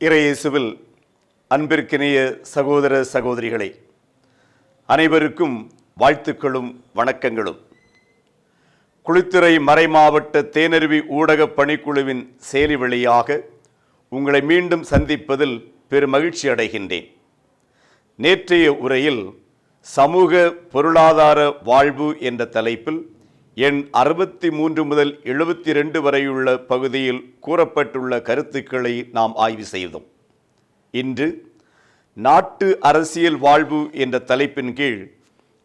இறையேசுவில் அன்பிற்கினிய சகோதர சகோதரிகளே அனைவருக்கும் வாழ்த்துக்களும் வணக்கங்களும். குளித்துறை மறைமாவட்ட தேனருவி ஊடக பணிக்குழுவின் செயலி வழியாக உங்களை மீண்டும் சந்திப்பதில் பெருமகிழ்ச்சி அடைகின்றேன். நேற்றைய உரையில் சமூக பொருளாதார வாழ்வு என்ற தலைப்பில் எண் அறுபத்தி மூன்று முதல் எழுபத்தி ரெண்டு வரையுள்ள பகுதியில் கூறப்பட்டுள்ள கருத்துக்களை நாம் ஆய்வு செய்தோம். இன்று நாட்டு அரசியல் வாழ்வு என்ற தலைப்பின் கீழ்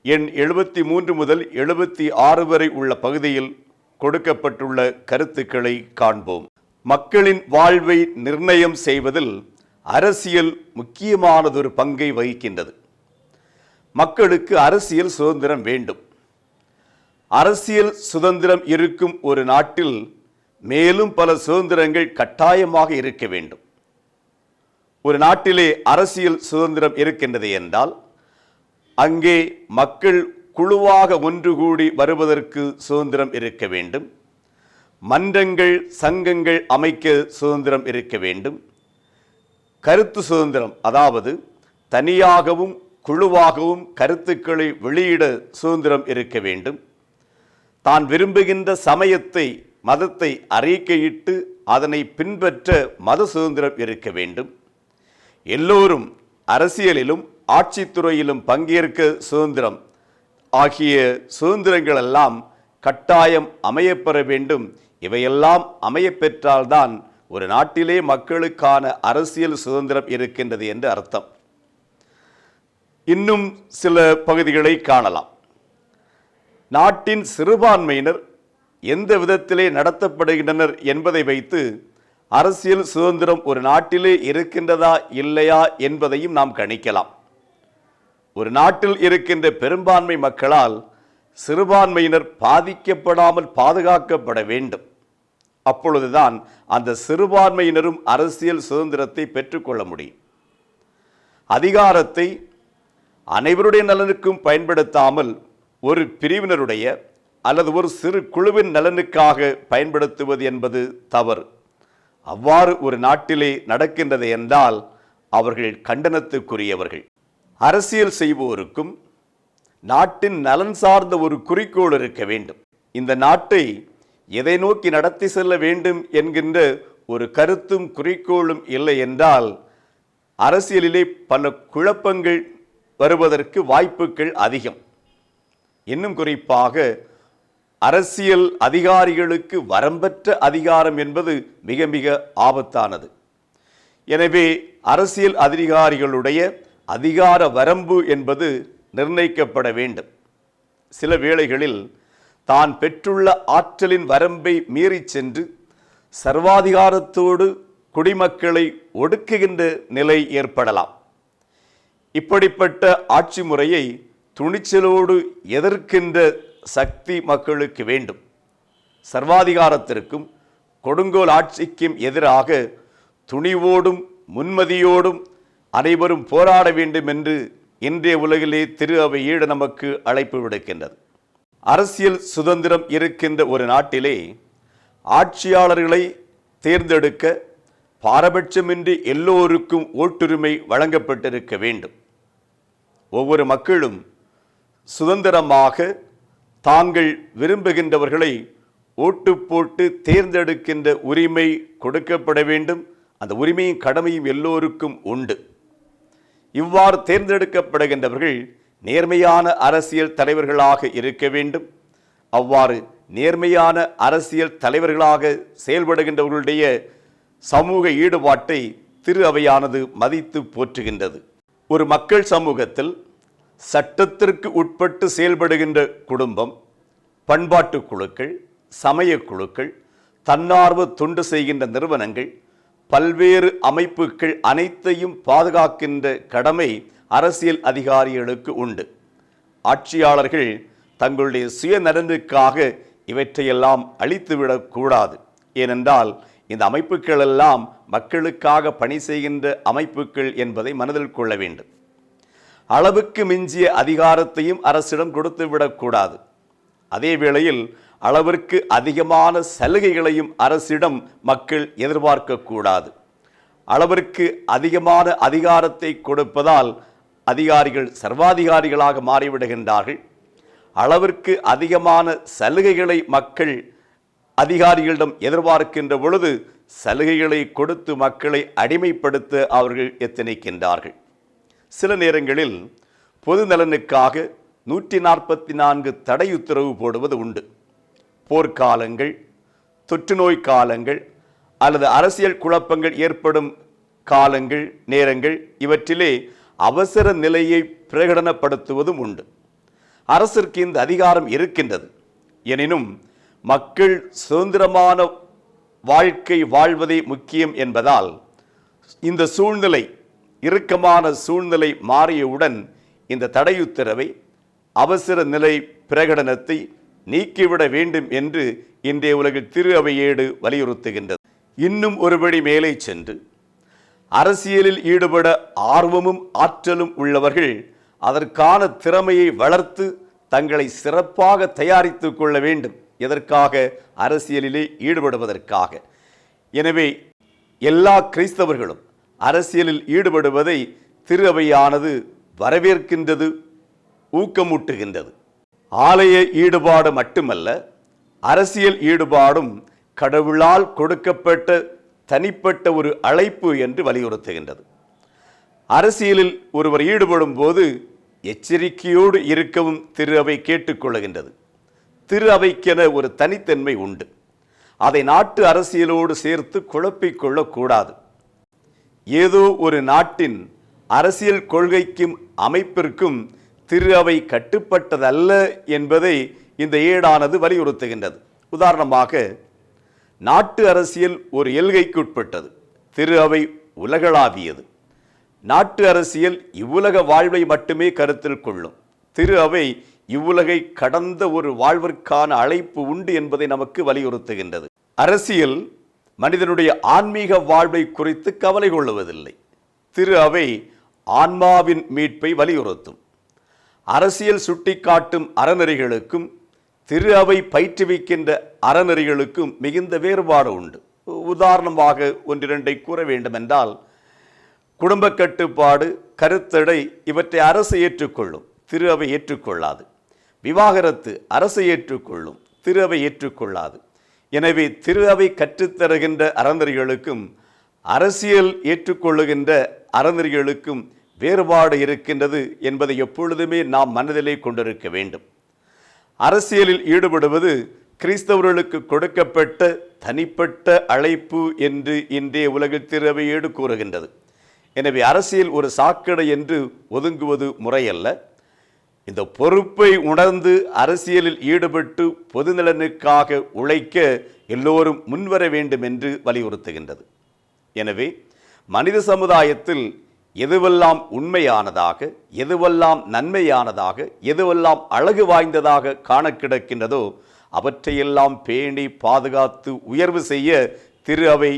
எண் எழுபத்தி மூன்று முதல் எழுபத்தி ஆறு வரை உள்ள பகுதியில் கொடுக்கப்பட்டுள்ள கருத்துக்களை காண்போம். மக்களின் வாழ்வை நிர்ணயம் செய்வதில் அரசியல் முக்கியமானதொரு பங்கை வகிக்கின்றது. மக்களுக்கு அரசியல் சுதந்திரம் வேண்டும். அரசியல் சுதந்திரம் இருக்கும் ஒரு நாட்டில் மேலும் பல சுதந்திரங்கள் கட்டாயமாக இருக்க வேண்டும். ஒரு நாட்டிலே அரசியல் சுதந்திரம் இருக்கின்றது என்றால் அங்கே மக்கள் குழுவாக ஒன்று கூடி வருவதற்கு சுதந்திரம் இருக்க வேண்டும். மன்றங்கள் சங்கங்கள் அமைக்க சுதந்திரம் இருக்க வேண்டும். கருத்து சுதந்திரம் அதாவது தனியாகவும் குழுவாகவும் கருத்துக்களை வெளியிட சுதந்திரம் இருக்க வேண்டும். தான் விரும்புகின்ற சமயத்தை மதத்தை அறிக்கையிட்டு அதனை பின்பற்ற மத சுதந்திரம் இருக்க வேண்டும். எல்லோரும் அரசியலிலும் ஆட்சித்துறையிலும் பங்கேற்க சுதந்திரம். ஆகிய சுதந்திரங்களெல்லாம் கட்டாயம் அமையப்பெற வேண்டும். இவையெல்லாம் அமையப்பெற்றால்தான் ஒரு நாட்டிலே மக்களுக்கான அரசியல் சுதந்திரம் இருக்கின்றது என்று அர்த்தம். இன்னும் சில பகுதிகளை காணலாம். நாட்டின் சிறுபான்மையினர் எந்த விதத்திலே நடத்தப்படுகின்றனர் என்பதை வைத்து அரசியல் சுதந்திரம் ஒரு நாட்டிலே இருக்கின்றதா இல்லையா என்பதையும் நாம் கணிக்கலாம். ஒரு நாட்டில் இருக்கின்ற பெரும்பான்மை மக்களால் சிறுபான்மையினர் பாதிக்கப்படாமல் பாதுகாக்கப்பட வேண்டும். அப்பொழுதுதான் அந்த சிறுபான்மையினரும் அரசியல் சுதந்திரத்தை பெற்றுக்கொள்ள முடியும். அதிகாரத்தை அனைவருடைய நலனுக்கும் பயன்படுத்தாமல் ஒரு பிரிவினருடைய அல்லது ஒரு சிறு குழுவின் நலனுக்காக பயன்படுத்துவது என்பது தவறு. அவ்வாறு ஒரு நாட்டிலே நடக்கின்றது என்றால் அவர்கள் கண்டனத்துக்குரியவர்கள். அரசியல் செய்வோருக்கும் நாட்டின் நலன் சார்ந்த ஒரு குறிக்கோள் இருக்க வேண்டும். இந்த நாட்டை எதை நோக்கி நடத்தி செல்ல வேண்டும் என்கின்ற ஒரு கருத்தும் குறிக்கோளும் இல்லை என்றால் அரசியலிலே பல குழப்பங்கள் வருவதற்கு வாய்ப்புகள் அதிகம். இன்னும் குறிப்பாக அரசியல் அதிகாரிகளுக்கு வரம்பற்ற அதிகாரம் என்பது மிக மிக ஆபத்தானது. எனவே அரசியல் அதிகாரிகளுடைய அதிகார வரம்பு என்பது நிர்ணயிக்கப்பட வேண்டும். சில வேளைகளில் தான் பெற்றுள்ள ஆற்றலின் வரம்பை மீறிச் சென்று சர்வாதிகாரத்தோடு குடிமக்களை ஒடுக்குகின்ற நிலை ஏற்படலாம். இப்படிப்பட்ட ஆட்சி முறையை துணிச்சலோடு எதிர்க்கின்ற சக்தி மக்களுக்கு வேண்டும். சர்வாதிகாரத்திற்கும் கொடுங்கோல் ஆட்சிக்கும் எதிராக துணிவோடும் முன்மதியோடும் அனைவரும் போராட வேண்டும் என்று இன்றைய உலகிலே திரு அவை ஈடு நமக்கு அழைப்பு விடுக்கின்றது. அரசியல் சுதந்திரம் இருக்கின்ற ஒரு நாட்டிலே ஆட்சியாளர்களை தேர்ந்தெடுக்க பாரபட்சமின்றி எல்லோருக்கும் ஓட்டுரிமை வழங்கப்பட்டிருக்க வேண்டும். ஒவ்வொரு மக்களும் சுதந்திரமாக தாங்கள் விரும்புகின்றவர்களை ஓட்டு போட்டு தேர்ந்தெடுக்கின்ற உரிமை கொடுக்கப்பட வேண்டும். அந்த உரிமையும் கடமையும் எல்லோருக்கும் உண்டு. இவ்வாறு தேர்ந்தெடுக்கப்படுகின்றவர்கள் நேர்மையான அரசியல் தலைவர்களாக இருக்க வேண்டும். அவ்வாறு நேர்மையான அரசியல் தலைவர்களாக செயல்படுகின்றவர்களுடைய சமூக ஈடுபாட்டை திரு அவையானது மதித்து போற்றுகின்றது. ஒரு மக்கள் சமூகத்தில் சட்டத்திற்கு உட்பட்டு செயல்படுகின்ற குடும்பம் பண்பாட்டு குழுக்கள் சமய குழுக்கள் தன்னார்வ தொண்டு செய்கின்ற நிறுவனங்கள் பல்வேறு அமைப்புகள் அனைத்தையும் பாதுகாக்கின்ற கடமை அரசியல் அதிகாரிகளுக்கு உண்டு. ஆட்சியாளர்கள் தங்களுடைய சுயநலனுக்காக இவற்றையெல்லாம் அழித்துவிடக்கூடாது ஏனென்றால் இந்த அமைப்புகள் எல்லாம் மக்களுக்காக பணி செய்கின்ற அமைப்புகள் என்பதை மனதில் கொள்ள வேண்டும். அளவுக்கு மிஞ்சிய அதிகாரத்தையும் அரசிடம் கொடுத்து விடக்கூடாது அதே வேளையில் அளவிற்கு அதிகமான சலுகைகளையும் அரசிடம் மக்கள் எதிர்பார்க்கக்கூடாது. அளவிற்கு அதிகமான அதிகாரத்தை கொடுப்பதால் அதிகாரிகள் சர்வாதிகாரிகளாக மாறிவிடுகின்றார்கள். அளவிற்கு அதிகமான சலுகைகளை மக்கள் அதிகாரிகளிடம் எதிர்பார்க்கின்ற பொழுது சலுகைகளை கொடுத்து மக்களை அடிமைப்படுத்த அவர்கள் எத்தனைக்கின்றார்கள். சில நேரங்களில் பொது நலனுக்காக நூற்றி நாற்பத்தி நான்கு தடை உத்தரவு போடுவது உண்டு. போர்க்காலங்கள் தொற்றுநோய் காலங்கள் அல்லது அரசியல் குழப்பங்கள் ஏற்படும் காலங்கள் நேரங்கள் இவற்றிலே அவசர நிலையை பிரகடனப்படுத்துவதும் உண்டு. அரசிற்கு இந்த அதிகாரம் இருக்கின்றது. எனினும் மக்கள் சுதந்திரமான வாழ்க்கை வாழ்வதே முக்கியம் என்பதால் இந்த சூழ்நிலை இறுக்கமான சூழ்நிலை மாறியவுடன் இந்த தடையுத்தரவை அவசர நிலை பிரகடனத்தை நீக்கிவிட வேண்டும் என்று இன்றைய உலகில் திரு அவையேடு வலியுறுத்துகின்றது. இன்னும் ஒருபடி மேலே சென்று அரசியலில் ஈடுபட ஆர்வமும் ஆற்றலும் உள்ளவர்கள் அதற்கான திறமையை வளர்த்து தங்களை சிறப்பாக தயாரித்து கொள்ள வேண்டும். எதற்காக? அரசியலிலே ஈடுபடுவதற்காக. எனவே எல்லா கிறிஸ்தவர்களும் அரசியலில் ஈடுபடுவதை திரு அவையானது வரவேற்கின்றது ஊக்கமூட்டுகின்றது. ஆலய ஈடுபாடு மட்டுமல்ல அரசியல் ஈடுபாடும் கடவுளால் கொடுக்கப்பட்ட தனிப்பட்ட ஒரு அழைப்பு என்று வலியுறுத்துகின்றது. அரசியலில் ஒருவர் ஈடுபடும் போது எச்சரிக்கையோடு இருக்கவும் திரு அவை கேட்டுக்கொள்கின்றது திரு அவைக்கென ஒரு தனித்தன்மை உண்டு. அதை நாட்டு அரசியலோடு சேர்த்து குழப்பிக்கொள்ளக்கூடாது ஏதோ ஒரு நாட்டின் அரசியல் கொள்கைக்கும் அமைப்பிற்கும் திரு அவை கட்டுப்பட்டதல்ல என்பதை இந்த ஏடானது வலியுறுத்துகின்றது. உதாரணமாக நாட்டு அரசியல் ஒரு எல்கைக்குட்பட்டது திரு அவை உலகளாவியது. நாட்டு அரசியல் இவ்வுலக வாழ்வை மட்டுமே கருத்தில் கொள்ளும். திரு அவை இவ்வுலகை கடந்த ஒரு வாழ்விற்கான அழைப்பு உண்டு என்பதை நமக்கு வலியுறுத்துகின்றது. அரசியல் மனிதனுடைய ஆன்மீக வாழ்வை குறித்து கவலை கொள்ளுவதில்லை. திரு அவை ஆன்மாவின் மீட்பை வலியுறுத்தும். அரசியல் சுட்டிக்காட்டும் அறநெறிகளுக்கும் திரு அவை பயிற்றுவிக்கின்ற அறநெறிகளுக்கும் மிகுந்த வேறுபாடு உண்டு. உதாரணமாக ஒன்றிரண்டை கூற வேண்டுமென்றால் குடும்ப கட்டுப்பாடு கருத்தடை இவற்றை அரசு ஏற்றுக்கொள்ளும் திரு அவை ஏற்றுக்கொள்ளாது. விவாகரத்து அரசு ஏற்றுக்கொள்ளும் திரு அவை ஏற்றுக்கொள்ளாது. எனவே திரு அவை கற்றுத்தருகின்ற அறநெறிகளுக்கும் அரசியல் ஏற்றுக்கொள்ளுகின்ற அறநெறிகளுக்கும் வேறுபாடு இருக்கின்றது என்பதை எப்பொழுதுமே நாம் மனதிலே கொண்டிருக்க வேண்டும். அரசியலில் ஈடுபடுவது கிறிஸ்தவர்களுக்கு கொடுக்கப்பட்ட தனிப்பட்ட அழைப்பு என்று இன்றைய உலகில் திரவையேடு கூறுகின்றது. எனவே அரசியல் ஒரு சாக்கடை என்று ஒதுங்குவது முறையல்ல. இந்த பொறுப்பை உணர்ந்து அரசியலில் ஈடுபட்டு பொதுநலனுக்காக உழைக்க எல்லோரும் முன்வர வேண்டும் என்று வலியுறுத்துகின்றது. எனவே மனித சமுதாயத்தில் எதுவெல்லாம் உண்மையானதாக எதுவெல்லாம் நன்மையானதாக எதுவெல்லாம் அழகு வாய்ந்ததாக காண கிடக்கின்றதோ அவற்றையெல்லாம் பேணி பாதுகாத்து உயர்வு செய்ய திரு அவை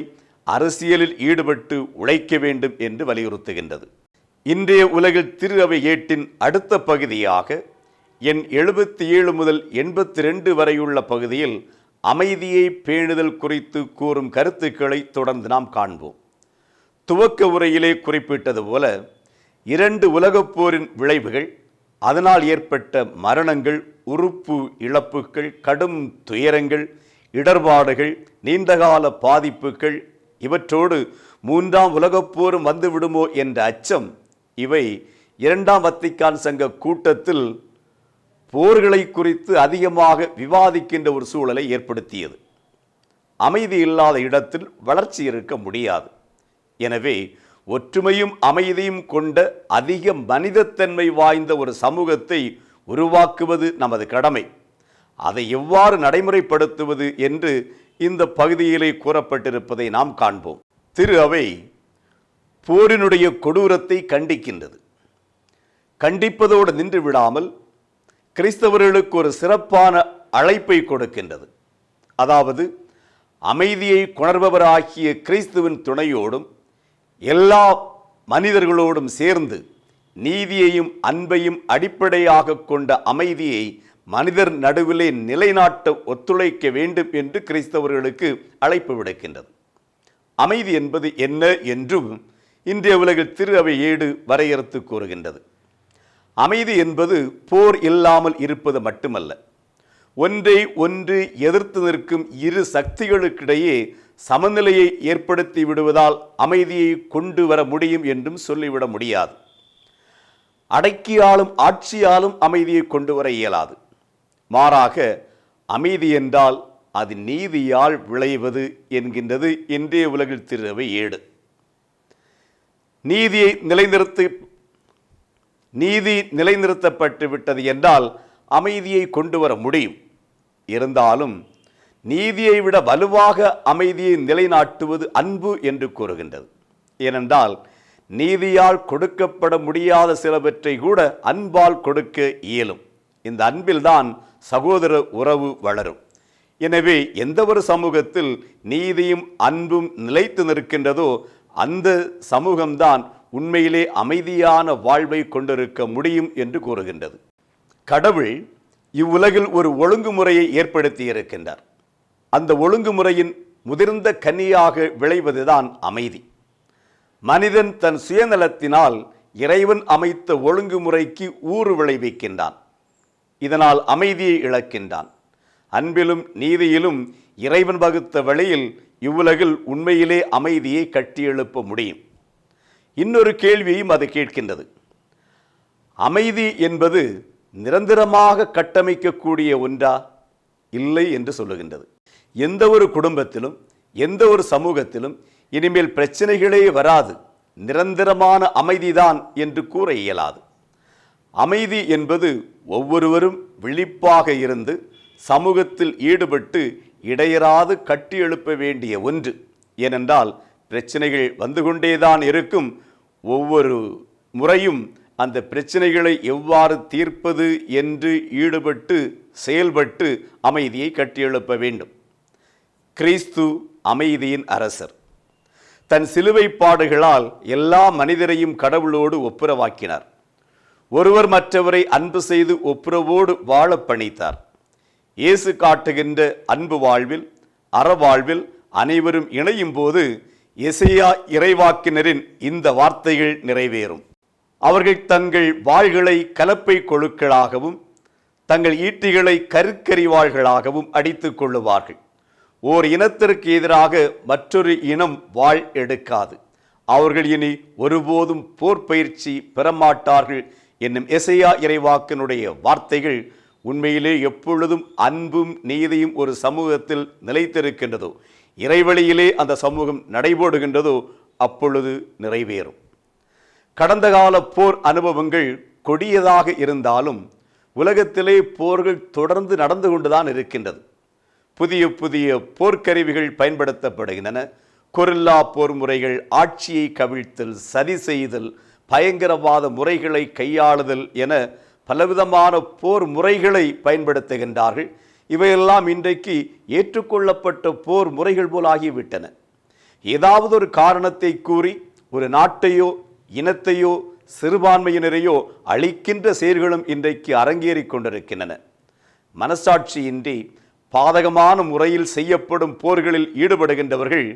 அரசியலில் ஈடுபட்டு உழைக்க வேண்டும் என்று வலியுறுத்துகின்றது. இன்றைய உலகில் திரு அவை ஏட்டின் அடுத்த பகுதியாக என் எழுபத்தி ஏழு முதல் எண்பத்தி ரெண்டு வரையுள்ள பகுதியில் அமைதியை பேணுதல் குறித்து கூறும் கருத்துக்களை தொடர்ந்து நாம் காண்போம். துவக்க உரையிலே குறிப்பிட்டது போல இரண்டு உலகப் போரின் விளைவுகள் அதனால் ஏற்பட்ட மரணங்கள் உறுப்பு இழப்புகள் கடும் துயரங்கள் இடர்பாடுகள் நீண்டகால பாதிப்புகள் இவற்றோடு மூன்றாம் உலகப் போரும் வந்துவிடுமோ என்ற அச்சம் இவை இரண்டாம் வத்திக்கான் சங்க கூட்டத்தில் போர்களை குறித்து அதிகமாக விவாதிக்கின்ற ஒரு சூழலை ஏற்படுத்தியது. அமைதி இல்லாத இடத்தில் வளர்ச்சி இருக்க முடியாது. எனவே ஒற்றுமையும் அமைதியும் கொண்ட அதிக மனிதத்தன்மை வாய்ந்த ஒரு சமூகத்தை உருவாக்குவது நமது கடமை. அதை எவ்வாறு நடைமுறைப்படுத்துவது என்று இந்த பகுதியிலே கூறப்பட்டிருப்பதை நாம் காண்போம். திரு அவை போரினுடைய கொடூரத்தை கண்டிக்கின்றது. கண்டிப்பதோடு நின்று விடாமல் கிறிஸ்தவர்களுக்கு ஒரு சிறப்பான அழைப்பை கொடுக்கின்றது. அதாவது அமைதியை கொணர்பவராகிய கிறிஸ்துவின் துணையோடும் எல்லா மனிதர்களோடும் சேர்ந்து நீதியையும் அன்பையும் அடிப்படையாக கொண்ட அமைதியை மனிதர் நடுவிலே நிலைநாட்ட ஒத்துழைக்க வேண்டும் என்று கிறிஸ்தவர்களுக்கு அழைப்பு விடுக்கின்றது. அமைதி என்பது என்ன என்றும் இன்றைய உலகில் திரு அவை ஏடு வரையறுத்து கூறுகின்றது. அமைதி என்பது போர் இல்லாமல் இருப்பது மட்டுமல்ல. ஒன்றை ஒன்று எதிர்த்து நிற்கும் இரு சக்திகளுக்கிடையே சமநிலையை ஏற்படுத்தி விடுவதால் அமைதியை கொண்டு வர முடியும் என்றும் சொல்லிவிட முடியாது. அடக்கியாலும் ஆட்சியாலும் அமைதியை கொண்டு வர இயலாது. மாறாக அமைதி என்றால் அது நீதியால் விளைவது என்கின்றது இன்றைய உலகில் திருவை ஏடு. நீதியை நிலைநிறுத்தி நீதி நிலைநிறுத்தப்பட்டு விட்டது என்றால் அமைதியை கொண்டு வர முடியும். இருந்தாலும் நீதியை விட வலுவாக அமைதியை நிலைநாட்டுவது அன்பு என்று கூறுகின்றது. ஏனென்றால் நீதியால் கொடுக்கப்பட முடியாத சிலவற்றை கூட அன்பால் கொடுக்க இயலும். இந்த அன்பில்தான் சகோதர உறவு வளரும். எனவே எந்த ஒரு சமூகத்தில் நீதியும் அன்பும் நிலைத்து நிற்கின்றதோ அந்த சமூகம்தான் உண்மையிலே அமைதியான வாழ்வை கொண்டிருக்க முடியும் என்று கூறுகின்றது. கடவுள் இவ்வுலகில் ஒரு ஒழுங்குமுறையை ஏற்படுத்தி இருக்கின்றார் அந்த ஒழுங்குமுறையின் முதிர்ந்த கன்னியாக விளைவதுதான் அமைதி. மனிதன் தன் சுயநலத்தினால் இறைவன் அமைத்த ஒழுங்குமுறைக்கு ஊறு விளைவிக்கின்றான். இதனால் அமைதியை இழக்கின்றான். அன்பிலும் நீதியிலும் இறைவன் வகுத்த வழியில் இவ்வுலகில் உண்மையிலே அமைதியை கட்டியெழுப்ப முடியும். இன்னொரு கேள்வியும் அது கேட்கின்றது. அமைதி என்பது நிரந்தரமாக கட்டமைக்கக்கூடிய ஒன்றா? இல்லை என்று சொல்லுகின்றது. எந்த ஒரு குடும்பத்திலும் எந்த ஒரு சமூகத்திலும் இனிமேல் பிரச்சனைகளே வராது. நிரந்தரமான அமைதிதான் என்று கூற இயலாது. அமைதி என்பது ஒவ்வொருவரும் விழிப்பாக இருந்து சமூகத்தில் ஈடுபட்டு இடையராது கட்டி எழுப்ப வேண்டிய ஒன்று. ஏனென்றால் பிரச்சனைகள் வந்து கொண்டேதான் இருக்கும். ஒவ்வொரு முறையும் அந்த பிரச்சனைகளை எவ்வாறு தீர்ப்பது என்று ஈடுபட்டு செயல்பட்டு அமைதியை கட்டியெழுப்ப வேண்டும். கிறிஸ்து அமைதியின் அரசர். தன் சிலுவை பாடுகளால் எல்லா மனிதரையும் கடவுளோடு ஒப்புரவாக்கினார். ஒருவர் மற்றவரை அன்பு செய்து ஒப்புரவோடு வாழ பணித்தார். இயேசு காட்டுகின்ற அன்பு வாழ்வில் அறவாழ்வில் அனைவரும் இணையும் போது இசையா இறைவாக்கினரின் இந்த வார்த்தைகள் நிறைவேறும். அவர்கள் தங்கள் வாள்களை கலப்பை கொழுக்களாகவும் தங்கள் ஈட்டிகளை கருக்கறிவாள்களாகவும் அடித்துக் கொள்ளுவார்கள். ஓர் இனத்திற்கு எதிராக மற்றொரு இனம் வாழ் எடுக்காது. அவர்கள் இனி ஒருபோதும் போர் பயிற்சி பெறமாட்டார்கள் என்னும் எசையா இறைவாக்கினுடைய வார்த்தைகள் உண்மையிலே எப்பொழுதும் அன்பும் நீதியும் ஒரு சமூகத்தில் நிலைத்திருக்கின்றதோ இறைவழியிலே அந்த சமூகம் நடைபோடுகின்றதோ அப்பொழுது நிறைவேறும். கடந்த கால போர் அனுபவங்கள் கொடியதாக இருந்தாலும் உலகத்திலே போர்கள் தொடர்ந்து நடந்து கொண்டுதான் இருக்கின்றது. புதிய புதிய போர்க்கருவிகள் பயன்படுத்தப்படுகின்றன. கொரில்லா போர் முறைகள் ஆட்சியை கவிழ்த்தல் சதி செய்தல் பயங்கரவாத முறைகளை கையாளுதல் என பலவிதமான போர் முறைகளை பயன்படுத்துகின்றார்கள். இவையெல்லாம் இன்றைக்கு ஏற்றுக்கொள்ளப்பட்ட போர் முறைகள் போல் ஆகிவிட்டன. ஏதாவது ஒரு காரணத்தை கூறி ஒரு நாட்டையோ இனத்தையோ சிறுபான்மையினரையோ அழிக்கின்ற செயல்களும் இன்றைக்கு அரங்கேறிக் கொண்டிருக்கின்றன. மனசாட்சியின்றி பாதகமான முறையில் செய்யப்படும் போர்களில் ஈடுபடுகின்றவர்கள்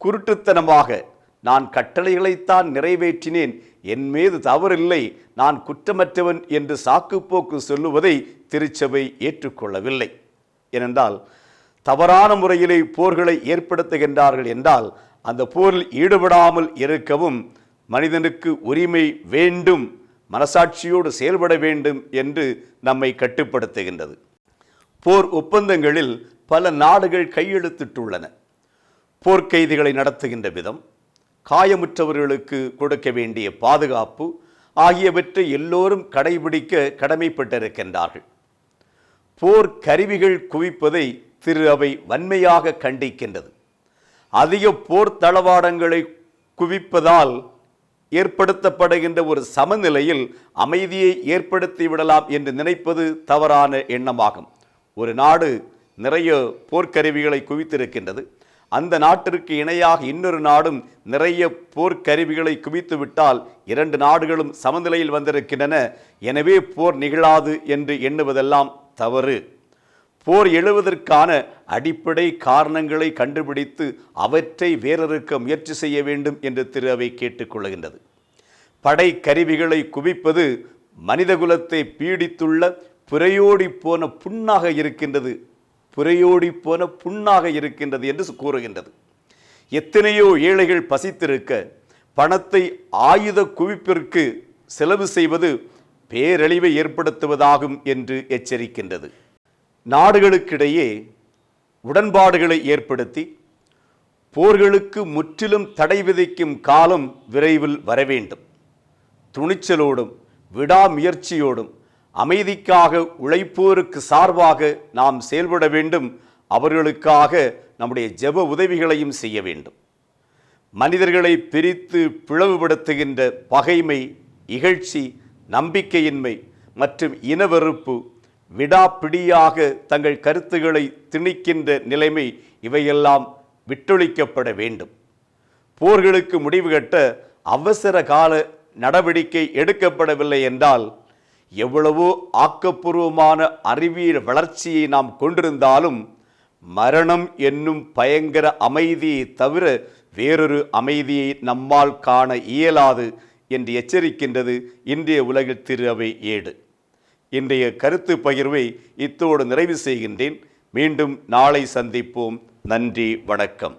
குருட்டுத்தனமாக நான் கட்டளைகளைத்தான் நிறைவேற்றினேன் என் மீது தவறில்லை நான் குற்றமற்றவன் என்று சாக்குப்போக்கு சொல்லுவதை திருச்சபை ஏற்றுக்கொள்ளவில்லை. ஏனென்றால் தவறான முறையிலே போர்களை ஏற்படுத்துகின்றார்கள் என்றால் அந்த போரில் ஈடுபடாமல் இருக்கவும் மனிதனுக்கு உரிமை வேண்டும் மனசாட்சியோடு செயல்பட வேண்டும் என்று நம்மை கட்டுப்படுத்துகின்றது. போர் ஒப்பந்தங்களில் பல நாடுகள் கையெழுத்திட்டுள்ளன. போர்க்கைதிகளை நடத்துகின்ற விதம் காயமுற்றவர்களுக்கு கொடுக்க வேண்டிய பாதுகாப்பு ஆகியவற்றை எல்லோரும் கடைபிடிக்க கடமைப்பட்டிருக்கின்றார்கள். போர் கருவிகள் குவிப்பதை திரு அவை வன்மையாக கண்டிக்கின்றது. அதிக போர் தளவாடங்களை குவிப்பதால் ஏற்படுத்தப்படுகின்ற ஒரு சமநிலையில் அமைதியை ஏற்படுத்தி விடலாம் என்று நினைப்பது தவறான எண்ணமாகும். ஒரு நாடு நிறைய போர்க்கருவிகளை குவித்திருக்கின்றது. அந்த நாட்டிற்கு இணையாக இன்னொரு நாடும் நிறைய போர்க்கருவிகளை குவித்துவிட்டால் இரண்டு நாடுகளும் சமநிலையில் வந்திருக்கின்றன. எனவே போர் நிகழாது என்று எண்ணுவதெல்லாம் தவறு. போர் எழுவதற்கான அடிப்படை காரணங்களை கண்டுபிடித்து அவற்றை வேறறுக்க முயற்சி செய்ய வேண்டும் என்று திரு அவை கேட்டுக்கொள்கின்றது படை கருவிகளை குவிப்பது மனிதகுலத்தை பீடித்துள்ள புறையோடி போன புண்ணாக இருக்கின்றது புறையோடி போன புண்ணாக இருக்கின்றது என்று கூறுகின்றது. எத்தனையோ ஏழைகள் பசித்திருக்க பணத்தை ஆயுத குவிப்பிற்கு செலவு செய்வது பேரழிவை ஏற்படுத்துவதாகும் என்று எச்சரிக்கின்றது. நாடுகளுக்கிடையே உடன்பாடுகளை ஏற்படுத்தி போர்களுக்கு முற்றிலும் தடை விதிக்கும் காலம் விரைவில் வரவேண்டும். துணிச்சலோடும் விடாமுயற்சியோடும் அமைதிக்காக உழைப்போருக்கு சார்பாக நாம் செயல்பட வேண்டும். அவர்களுக்காக நம்முடைய ஜெப உதவிகளையும் செய்ய வேண்டும். மனிதர்களை பிரித்து பிளவுபடுத்துகின்ற பகைமை இகழ்ச்சி நம்பிக்கையின்மை மற்றும் இனவெறுப்பு விடாப்பிடியாக தங்கள் கருத்துக்களை திணிக்கின்ற நிலைமை இவையெல்லாம் விட்டொழிக்கப்பட வேண்டும். போர்களுக்கு முடிவு கட்ட அவசர கால நடவடிக்கை எடுக்கப்படவில்லை என்றால் எவ்வளவோ ஆக்கப்பூர்வமான அறிவியல் வளர்ச்சியை நாம் கொண்டிருந்தாலும் மரணம் என்னும் பயங்கர அமைதியை தவிர வேறொரு அமைதியை நம்மால் காண இயலாது என்று எச்சரிக்கின்றது இன்றைய உலகில் திரு அவை ஏடு. இன்றைய கருத்து பகிர்வை இத்தோடு நிறைவு செய்கின்றேன். மீண்டும் நாளை சந்திப்போம். நன்றி வணக்கம்.